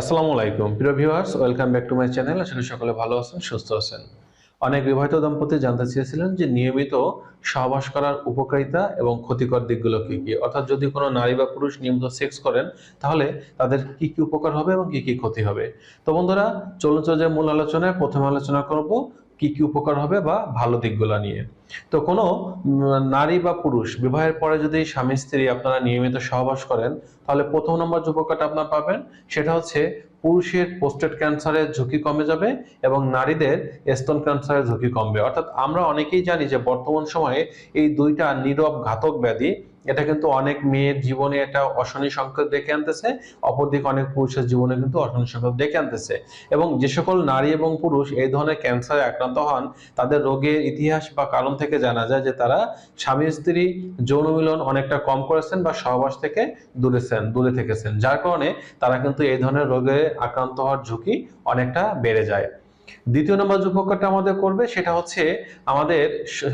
আসসালামু আলাইকুম। প্রিয় viewers welcome back to my channel আসলে সকলে ভালো আছেন, সুস্থ আছেন। অনেক বিবাহিত দম্পতি জানতে চেয়েছিলেন যে নিয়মিত সহবাস করার উপকারিতা এবং ক্ষতিকর দিকগুলো কী কী। অর্থাৎ যদি কোনো নারী বা পুরুষ নিয়মিত সেক্স করেন, তাহলে তাদের কি কি উপকার হবে এবং কি কি ক্ষতি হবে? তো বন্ধুরা, চলুন চলে মূল আলোচনায়। প্রথম আলোচনা করব কি কি উপকার হবে বা ভালো দিকগুলো নিয়ে। তো কোনো নারী বা পুরুষ বিবাহের পরে যদি স্বামী, স্ত্রী আপনারা নিয়মিত সহবাস করেন, তাহলে প্রথম নম্বর যে উপকারটা আপনারা পাবেন, সেটা হচ্ছে পুরুষের পোস্টেট ক্যান্সারের ঝুঁকি কমে যাবে এবং নারীদের স্তন ক্যান্সারের ঝুঁকি কমবে। অর্থাৎ আমরা অনেকেই জানি যে বর্তমান সময়ে এই দুইটা নীরব ঘাতক ব্যাধি এটা কিন্তু অনেক মেয়ের জীবনে এটা অশনি সংকেত ডেকে আনতেছে, অপরদিকে অনেক পুরুষের জীবনে কিন্তু অশনি সংকেত ডেকে আনতেছে। এবং যে সকল নারী এবং পুরুষ এই ধরনের ক্যান্সারে আক্রান্ত হন, তাদের রোগের ইতিহাস বা কারণ থেকে জানা যায় যে তারা স্বামী, স্ত্রী, যৌন মিলন অনেকটা কম করেছেন বা সহবাস থেকে দূরেছেন দূরে থেকেছেন। যার কারণে তারা কিন্তু এই ধরনের রোগে আক্রান্ত হওয়ার ঝুঁকি অনেকটা বেড়ে যায়। দ্বিতীয় নম্বর যে উপকারটা আমাদের করবে, সেটা হচ্ছে আমাদের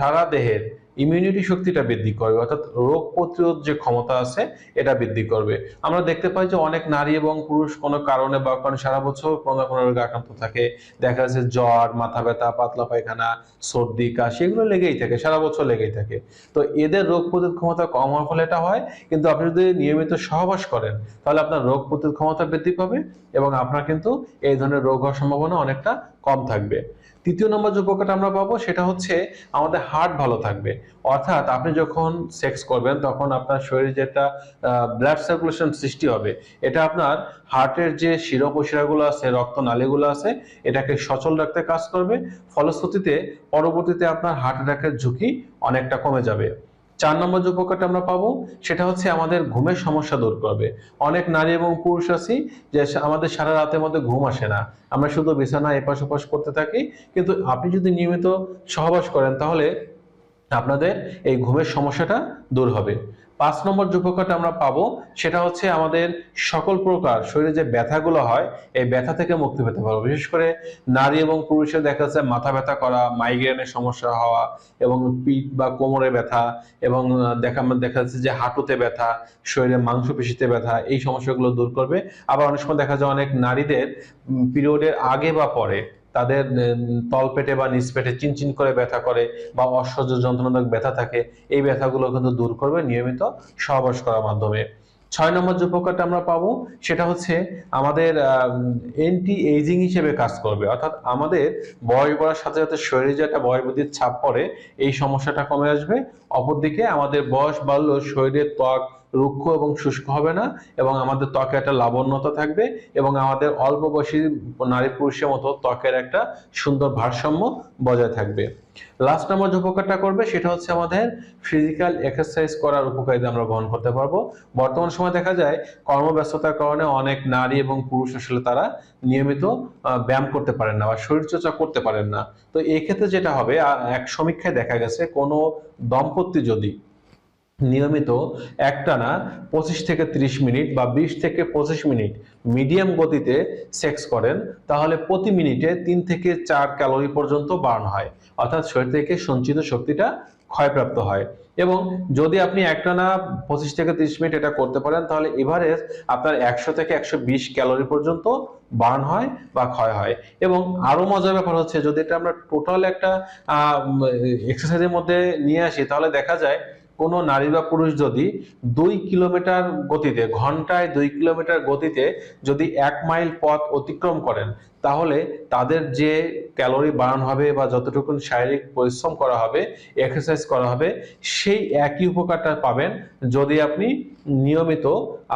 সারা দেহের ইমিউনিটি শক্তিটা বৃদ্ধি করবে, অর্থাৎ রোগ প্রতিরোধ যে ক্ষমতা আছে, এটা বৃদ্ধি করবে। আমরা দেখতে পাই যে অনেক নারী এবং পুরুষ কোনো কারণে বা কারণে সারা বছর কোনো না কোনো রোগে আক্রান্ত থাকে। দেখা যাচ্ছে জ্বর, মাথা ব্যথা, পাতলা পায়খানা, সর্দি, কাশি, এগুলো লেগেই থাকে, সারা বছর লেগেই থাকে। তো এদের রোগ প্রতিরোধ ক্ষমতা কম হওয়ার ফলে এটা হয়, কিন্তু আপনি যদি নিয়মিত সহবাস করেন, তাহলে আপনার রোগ প্রতিরোধ ক্ষমতা বৃদ্ধি পাবে এবং আপনার কিন্তু এই ধরনের রোগ হওয়ার সম্ভাবনা অনেকটা কম থাকবে। তৃতীয় নম্বর যে উপকারটা আমরা পাবো সেটা হচ্ছে আমাদের হার্ট ভালো থাকবে। অর্থাৎ আপনি যখন সেক্স করবেন তখন আপনার শরীরে যেটা ব্লাড সার্কুলেশন সৃষ্টি হবে, এটা আপনার হার্টের যে শিরোপশিরাগুলো আছে, রক্তনালীগুলো আছে, এটাকে সচল রাখতে কাজ করবে। ফলশ্রুতিতে পরবর্তীতে আপনার হার্ট অ্যাটাকের ঝুঁকি অনেকটা কমে যাবে। চার নম্বর যে উপকারটা আমরা পাবো, সেটা হচ্ছে আমাদের ঘুমের সমস্যা দূর করবে। অনেক নারী এবং পুরুষ আছি যে আমাদের সারা রাতের মধ্যে ঘুম আসে না। আমরা শুধু বিছানা এপাশ ওপাশ করতে থাকি, কিন্তু আপনি যদি নিয়মিত সহবাস করেন, তাহলে আপনাদের এই ঘুমের সমস্যাটা দূর হবে। পাঁচ নম্বর যে উপকারটা আমরা পাবো, সেটা হচ্ছে আমাদের সকল প্রকার শরীরে যে ব্যথাগুলো হয়, এই ব্যথা থেকে মুক্তি পেতে পারব। বিশেষ করে নারী এবং পুরুষের দেখা যাচ্ছে মাথা ব্যথা করা মাইগ্রেনের সমস্যা হওয়া এবং পিঠ বা কোমরে ব্যথা এবং দেখা দেখা যাচ্ছে যে হাঁটুতে ব্যথা, শরীরে মাংসপেশিতে ব্যথা, এই সমস্যাগুলো দূর করবে। আবার অনেক সময় দেখা যায় অনেক নারীদের পিরিয়ডের আগে বা পরে তাদের তলপেটে বা নিচ পেটে চিনচিন করে ব্যথা করে বা অসহ্য যন্ত্রণাদায়ক ব্যথা থাকে, এই ব্যথাগুলো কিন্তু দূর করবে নিয়মিত সহবাস করার মাধ্যমে। ছয় নম্বর যে উপকারটা আমরা পাবো, সেটা হচ্ছে আমাদের এন্টি এইজিং হিসেবে কাজ করবে। অর্থাৎ আমাদের বয়স বাড়ার সাথে সাথে শরীরে যে একটা বয়স বৃদ্ধির ছাপ পড়ে, এই সমস্যাটা কমে আসবে। অপরদিকে আমাদের বয়স বাড়লেও শরীরের ত্বক রুক্ষ এবং শুষ্ক হবে না এবং আমাদের ত্বকে একটা লাবণ্যতা থাকবে এবং আমাদের অল্প বয়সী নারী পুরুষের মতো ত্বকের একটা সুন্দর ভারসাম্য বজায় থাকবে। লাস্ট নাম্বার যে উপকারটা করবে সেটা হচ্ছে আমাদের ফিজিক্যাল এক্সারসাইজ করার উপকারিতা আমরা গ্রহণ করতে পারব। বর্তমান সময় দেখা যায় কর্মব্যস্ততার কারণে অনেক নারী এবং পুরুষ আসলে তারা নিয়মিত ব্যায়াম করতে পারেন না বা শরীরচর্চা করতে পারেন না। তো এই ক্ষেত্রে যেটা হবে এক সমীক্ষায় দেখা গেছে কোনো দম্পতি যদি নিয়মিত একটানা পঁচিশ থেকে ত্রিশ মিনিট বা বিশ থেকে পঁচিশ মিনিট মিডিয়াম গতিতে সেক্স করেন, তাহলে প্রতি মিনিটে তিন থেকে চার ক্যালোরি পর্যন্ত বার্ন হয়। অর্থাৎ শরীর থেকে সঞ্চিত শক্তিটা ক্ষয়প্রাপ্ত হয়। এবং যদি আপনি একটানা পঁচিশ থেকে ত্রিশ মিনিট এটা করতে পারেন, তাহলে এভারেজ আপনার একশো থেকে একশো বিশ ক্যালোরি পর্যন্ত বার্ন হয় বা ক্ষয় হয়। এবং আরও মজার ব্যাপার হচ্ছে, যদি এটা আমরা টোটাল একটা এক্সারসাইজের মধ্যে নিয়ে আসি, তাহলে দেখা যায় কোনো নারী বা পুরুষ যদি দুই কিলোমিটার গতিতে, ঘন্টায় দুই কিলোমিটার গতিতে যদি এক মাইল পথ অতিক্রম করেন, তাহলে তাদের যে ক্যালোরি বার্ন হবে বা যতটুকু শারীরিক পরিশ্রম করা হবে, এক্সারসাইজ করা হবে, সেই একই উপকারটা পাবেন যদি আপনি নিয়মিত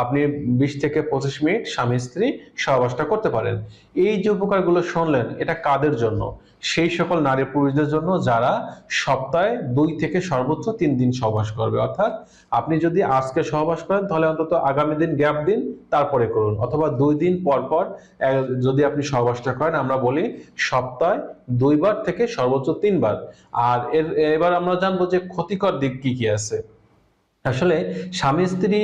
আপনি বিশ থেকে পঁচিশ মিনিট স্বামী স্ত্রী সহবাসটা করতে পারেন। এই যে উপকারগুলো শুনলেন, এটা কাদের জন্য? সেই সকল নারী পুরুষদের জন্য যারা সপ্তাহে দুই থেকে সর্বোচ্চ তিন দিন সহবাস করবে। অর্থাৎ আপনি যদি আজকে সহবাস করেন, তাহলে অন্তত আগামী দিন গ্যাপ দিন, তারপরে করুন। অথবা দুই দিন পর পর যদি আপনি সহবাসটা করেন, আমরা বলি সপ্তাহে দুইবার থেকে সর্বোচ্চ তিনবার। আর এর, এবার আমরা জানব যে ক্ষতিকর দিক কি কি আছে। আসলে স্বামী স্ত্রী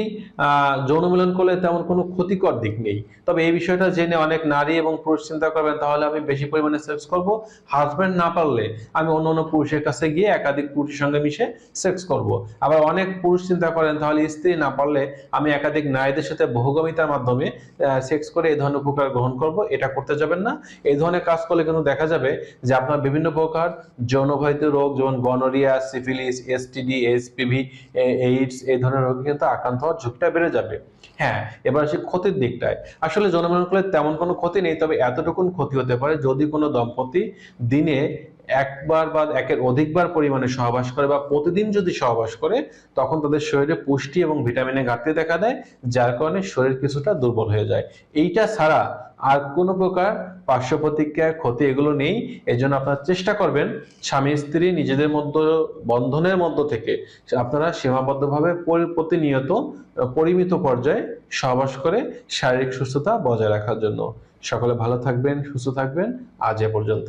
যৌন মিলন করলে তেমন কোনো ক্ষতিকর দিক নেই। তবে এই বিষয়টা জেনে অনেক নারী এবং পুরুষ চিন্তা করবেন, তাহলে আমি বেশি পরিমাণে সেক্স করব। হাজব্যান্ড না পারলে আমি অন্য অন্য পুরুষের কাছে গিয়ে একাধিক পুরুষের সঙ্গে মিশে সেক্স করব। আবার অনেক পুরুষ চিন্তা করেন, তাহলে স্ত্রী না পারলে আমি একাধিক নারীদের সাথে বহুগমিতার মাধ্যমে সেক্স করে এই ধরনের উপকার গ্রহণ করব। এটা করতে যাবেন না। এই ধরনের কাজ করলে কিন্তু দেখা যাবে যে আপনার বিভিন্ন প্রকার যৌনবাহিত রোগ, যেমন gonorrhoea, syphilis STD SPV AIDS এই ধরনের রোগে কিন্তু আক্রান্ত হওয়ার ঝুঁকিটা বেড়ে যাবে। হ্যাঁ এবার আসি ক্ষতির দিকটায়। আসলে করলে তেমন কোনো ক্ষতি নেই, তবে এতটুকুন ক্ষতি হতে পারে যদি কোনো দম্পতি দিনে একবার বা একের অধিকবার পরিমাণে সহবাস করে বা প্রতিদিন যদি সহবাস করে, তখন তাদের শরীরে পুষ্টি এবং ভিটামিনের ঘাটতি দেখা দেয়, যার কারণে শরীর কিছুটা দুর্বল হয়ে যায়। এইটা ছাড়া আর কোনো প্রকার পার্শ্ব প্রতিক্রিয়া, ক্ষতি এগুলো নেই। এই জন্য আপনারা চেষ্টা করবেন স্বামী, স্ত্রী নিজেদের মধ্যে, বন্ধনের মধ্য থেকে আপনারা সীমাবদ্ধভাবে প্রতিনিয়ত পরিমিত পর্যায়ে সহবাস করে শারীরিক সুস্থতা বজায় রাখার জন্য। সকলে ভালো থাকবেন, সুস্থ থাকবেন। আজ এ পর্যন্ত।